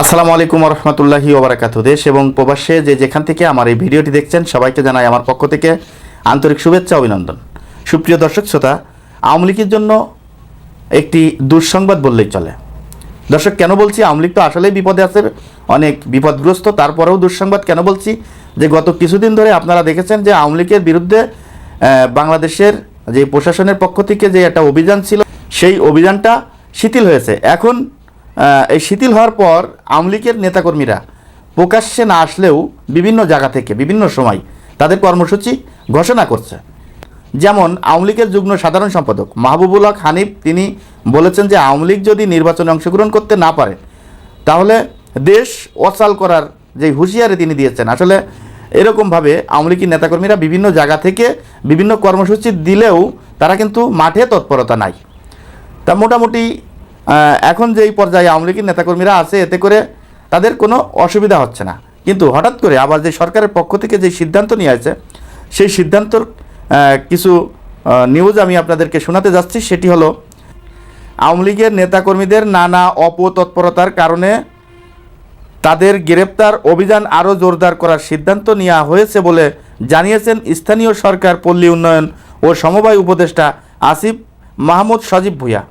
আসসালামু আলাইকুম রহমতুল্লাহি ওবরাকাতু দেশ এবং প্রবাসে যে যেখান থেকে আমার এই ভিডিওটি দেখছেন, সবাইকে জানাই আমার পক্ষ থেকে আন্তরিক শুভেচ্ছা অভিনন্দন। সুপ্রিয় দর্শক শ্রোতা, আওয়ামী লীগের জন্য একটি দুঃসংবাদ বললেই চলে। দর্শক, কেন বলছি আওয়ামী লীগ তো আসলেই বিপদে আছে, অনেক বিপদগ্রস্ত, তারপরেও দুঃসংবাদ। কেন বলছি যে গত কিছুদিন ধরে আপনারা দেখেছেন যে আওয়ামী লীগের বিরুদ্ধে বাংলাদেশের যে প্রশাসনের পক্ষ থেকে যে একটা অভিযান ছিল, সেই অভিযানটা শিথিল হয়েছে। এখন এই শিথিল হওয়ার পর আওয়ামী লীগের নেতাকর্মীরা প্রকাশ্যে না আসলেও বিভিন্ন জায়গা থেকে, বিভিন্ন সময় তাদের কর্মসূচি ঘোষণা করছে। যেমন আওয়ামী লীগের যুগ্ম সাধারণ সম্পাদক মাহবুবুল হক হানিফ, তিনি বলেছেন যে আওয়ামী লীগ যদি নির্বাচনে অংশগ্রহণ করতে না পারে, তাহলে দেশ অচাল করার যে হুঁশিয়ারি তিনি দিয়েছেন, আসলে এরকমভাবে আওয়ামী লীগের নেতাকর্মীরা বিভিন্ন জায়গা থেকে বিভিন্ন কর্মসূচি দিলেও তারা কিন্তু মাঠে তৎপরতা নাই। তা মোটামুটি এখন যেই পর্যায়ে আওয়ামী লীগের নেতাকর্মীরা আছে, এতে করে তাদের কোনো অসুবিধা হচ্ছে না। কিন্তু হঠাৎ করে আবার যে সরকারের পক্ষ থেকে যে সিদ্ধান্ত নিয়ে আছে সেই সিদ্ধান্তর কিছু নিউজ আমি আপনাদেরকে শোনাতে যাচ্ছি, সেটি হলো, আওয়ামী লীগের নেতাকর্মীদের নানা অপতৎপরতার কারণে তাদের গ্রেপ্তার অভিযান আরও জোরদার করার সিদ্ধান্ত নেওয়া হয়েছে বলে জানিয়েছেন স্থানীয় সরকার পল্লী উন্নয়ন ও সমবায় উপদেষ্টা আসিফ মাহমুদ সজীব ভুঁইয়া।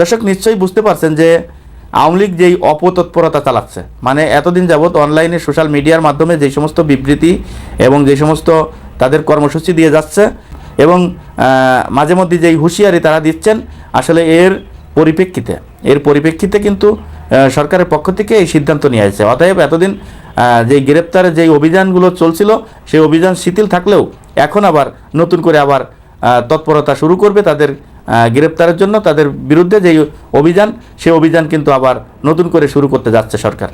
দর্শক নিশ্চয়ই বুঝতে পারছেন যে আওয়ামী লীগ যেই অপতৎপরতা চালাচ্ছে মানে এতদিন যাবৎ অনলাইনে সোশ্যাল মিডিয়ার মাধ্যমে যে সমস্ত বিবৃতি এবং যে সমস্ত তাদের কর্মসূচি দিয়ে যাচ্ছে এবং মাঝে মধ্যে যেই হুঁশিয়ারি তারা দিচ্ছেন, আসলে এর পরিপ্রেক্ষিতে এর পরিপ্রেক্ষিতে কিন্তু সরকারের পক্ষ থেকে এই সিদ্ধান্ত নিয়ে আসছে অতএব এতদিন যে গ্রেপ্তারের যেই অভিযানগুলো চলছিল, সেই অভিযান শিথিল থাকলেও এখন আবার নতুন করে আবার তৎপরতা শুরু করবে তাদের গ্রেপ্তারের জন্য তাদের বিরুদ্ধে যেই অভিযান সেই অভিযান কিন্তু আবার নতুন করে শুরু করতে যাচ্ছে সরকার।